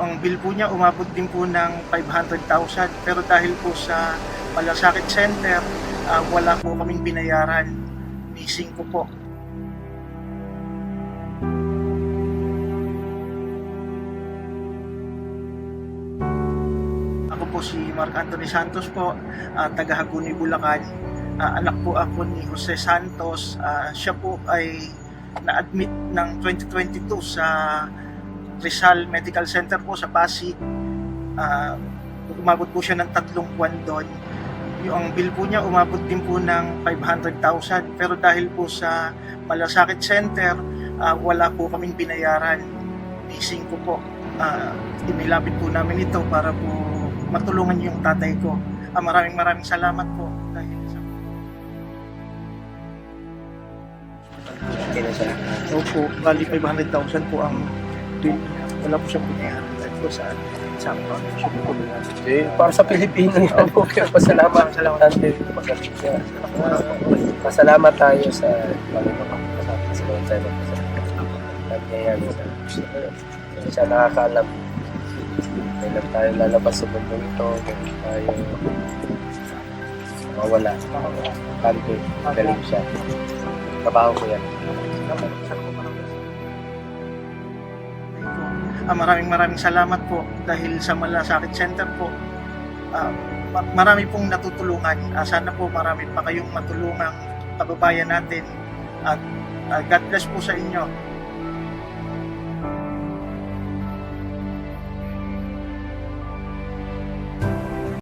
Yung bill po niya umabot din po ng 500,000 pero dahil po sa Malasakit Center, ah, wala po kaming binayaran. Missing ko po. Ako po si Mark Anthony Santos po, ah, taga Haguni, Bulacan. Ah, anak po ako ni Jose Santos. Ah, siya po ay na-admit ng 2022 sa Rizal Medical Center po sa Pasig. Ah, umabot po siya ng tatlong buwan doon. Yung bill po niya umabot din po ng 500,000 pero dahil po sa Malasakit Center, ah, wala po kaming binayaran. Missing ko po. Ah, inilapit po namin ito para po matulungan yung tatay ko. Ah, maraming maraming salamat po dahil sa. Opo, bali 500,000 po ang niya. Wala po siyang binayaran dahil po sa sa siya po po Eh, para sa Pilipino yan po. Kaya pasalamat Salamat. natin. Pagdating niya. Pasalamat tayo sa Panginoon. Pasalamat tayo ng pasalamat. Nagyayari sa siya nakakaalam. Kailan tayo lalabas sa mundo ito. Kailan tayo mawala. Kante. Galing siya. Trabaho ko yan. Ah, maraming maraming salamat po dahil sa Malasakit Center po. ma- marami pong natutulungan. Ah, sana po marami pa kayong matulungang kababayan natin. At ah, God bless po sa inyo.